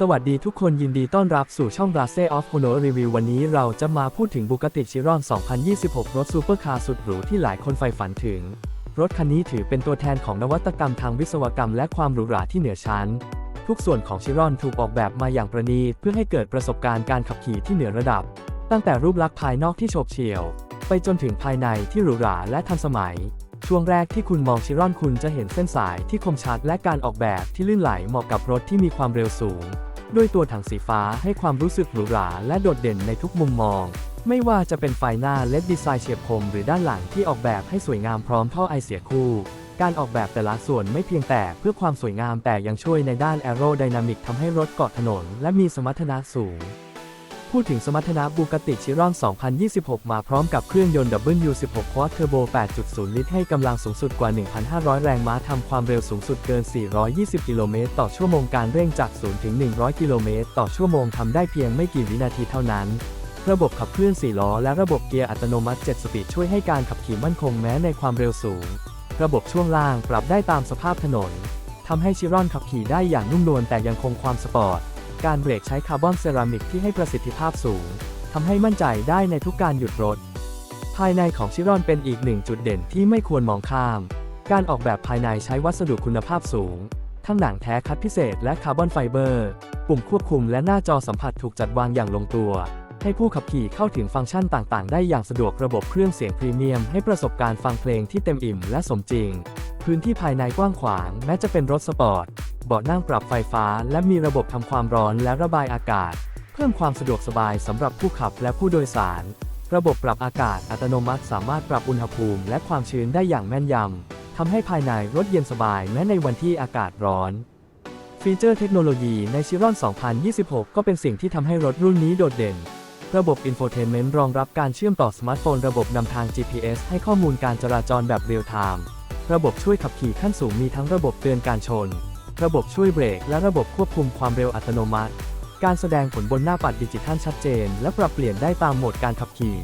สวัสดีทุกคนยินดีต้อนรับสู่ช่อง r a s e of Honor Review วันนี้เราจะมาพูดถึง Bugatti Chiron 2026 รถซูเปอร์คาร์สุดหรูที่หลายคนใฝ่ฝันถึง รถคันนี้ถือเป็นตัวแทนของนวัตกรรมทางวิศวกรรมและความหรูหราที่เหนือชั้น ทุกส่วนของ Chiron ถูกออกแบบมาอย่างประณีตเพื่อให้เกิดประสบการณ์การขับขี่ที่เหนือระดับ ตั้งแต่รูปลักษณ์ภายนอกที่โฉบเฉี่ยว ไปจนถึงภายในที่หรูหราและทันสมัย ช่วงแรกที่คุณมองชิรอนคุณจะเห็นเส้นสายที่คมชัดและการออกแบบที่ลื่นไหลเหมาะกับรถที่มีความเร็วสูง ด้วยตัวถังสีฟ้าให้ความรู้สึกหรูหราและโดดเด่นในทุกมุมมอง ไม่ว่าจะเป็นไฟหน้าเลดดีไซน์เฉียบคมหรือด้านหลังที่ออกแบบให้สวยงามพร้อมท่อไอเสียคู่ การออกแบบแต่ละส่วนไม่เพียงแต่เพื่อความสวยงามแต่ยังช่วยในด้านแอโรไดนามิกทำให้รถเกาะถนนและมีสมรรถนะสูง พูดถึงสมรรถนะบูกติชิรอน 2026 มาพร้อมกับเครื่องยนต์ W16 Quad Turbo 8.0 ลิตรให้กำลังสูงสุดกว่า 1,500 แรงม้าทำความเร็วสูงสุดเกิน 420 กิโลเมตรต่อชั่วโมงการเร่งจาก 0 ถึง 100 กิโลเมตรต่อชั่วโมงทำได้เพียงไม่กี่วินาทีเท่านั้นระบบขับเคลื่อน 4 ล้อ และระบบเกียร์อัตโนมัติ 7 สปีดช่วยให้การขับขี่มั่นคงแม้ในความเร็วสูง ระบบช่วงล่างปรับได้ตามสภาพถนนทำให้ชิรอนขับขี่ได้อย่างนุ่มนวลแต่ยังคงความสปอร์ต การเบรกใช้คาร์บอนเซรามิกที่ให้ประสิทธิภาพสูง ทำให้มั่นใจได้ในทุกการหยุดรถ ภายในของชิรอนเป็นอีกหนึ่งจุดเด่นที่ไม่ควรมองข้าม การออกแบบภายในใช้วัสดุคุณภาพสูง ทั้งหนังแท้คัดพิเศษและคาร์บอนไฟเบอร์ ปุ่มควบคุมและหน้าจอสัมผัสถูกจัดวางอย่างลงตัว ให้ผู้ขับขี่เข้าถึงฟังก์ชันต่างๆ ได้อย่างสะดวกระบบเครื่องเสียงพรีเมียม ให้ประสบการณ์ฟังเพลงที่เต็มอิ่มและสมจริง พื้นที่ภายในกว้างขวางแม้จะเป็นรถสปอร์ต เบาะนั่งปรับไฟฟ้า และมีระบบทำความร้อนและระบายอากาศ เพิ่มความสะดวกสบายสำหรับผู้ขับและผู้โดยสาร ระบบปรับอากาศอัตโนมัติสามารถปรับอุณหภูมิและความชื้นได้อย่างแม่นยำทำให้ภายในรถเย็นสบายแม้ในวันที่อากาศร้อนฟีเจอร์เทคโนโลยีในชิรอน 2026 ก็เป็นสิ่งที่ทำให้รถรุ่นนี้โดดเด่น ระบบอินโฟเทนเมนต์รองรับการเชื่อมต่อสมาร์ทโฟนระบบนำทาง GPS ให้ข้อมูลการจราจรแบบเรียลไทม์ ระบบช่วยขับขี่ขั้นสูงมีทั้งระบบเตือนการชน ระบบช่วยเบรก และระบบควบคุมความเร็วอัตโนมัติ การแสดงผลบนหน้าปัดดิจิทัลชัดเจน และปรับเปลี่ยนได้ตามโหมดการขับขี่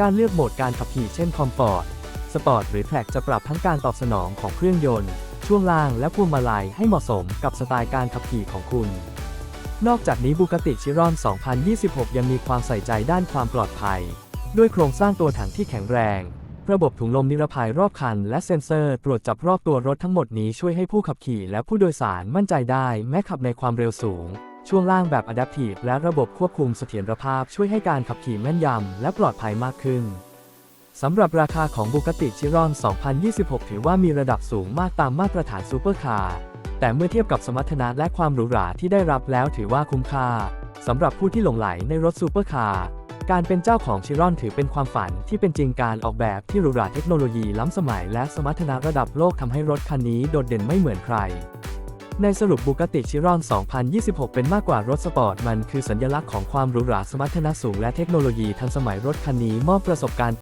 การเลือกโหมดการขับขี่เช่นคอมฟอร์ตสปอร์ตหรือแทร็กจะปรับทั้งการตอบสนองของเครื่องยนต์ ช่วงล่างและพวงมาลัยให้เหมาะสมกับสไตล์การขับขี่ของคุณ นอกจากนี้บูกติชิรอน 2026 ยังมีความใส่ใจด้านความปลอดภัย ด้วยโครงสร้างตัวถังที่แข็งแรง ระบบถุงลมนิรภัยรอบคัน และเซ็นเซอร์ตรวจจับรอบตัวรถทั้งหมดนี้ช่วยให้ผู้ขับขี่และผู้โดยสารมั่นใจได้แม้ขับในความเร็วสูง ช่วงล่างแบบ Adaptive และระบบควบคุมเสถียรภาพช่วยให้การขับขี่แม่นยำและปลอดภัยมากขึ้นสำหรับราคาของบุกติชิรอน 2026 ถือว่ามีระดับสูงมากตามมาตรฐานซูเปอร์คาร์ แต่เมื่อเทียบกับสมรรถนะและความหรูหราที่ได้รับแล้วถือว่าคุ้มค่าสำหรับผู้ที่หลงไหลในรถซูเปอร์คาร์ การเป็นเจ้าของชิรอนถือเป็นความฝันที่เป็นจริงการออกแบบที่หรูหราเทคโนโลยีล้ำสมัยและสมรรถนะระดับโลกทำให้รถคันนี้โดดเด่นไม่เหมือนใคร ในสรุปบุกติชิรอน 2026 เป็นมากกว่ารถสปอร์ต มันคือสัญลักษณ์ของความหรูหราสมรรถนะสูงและเทคโนโลยีทันสมัยรถคันนี้มอบประสบการณ์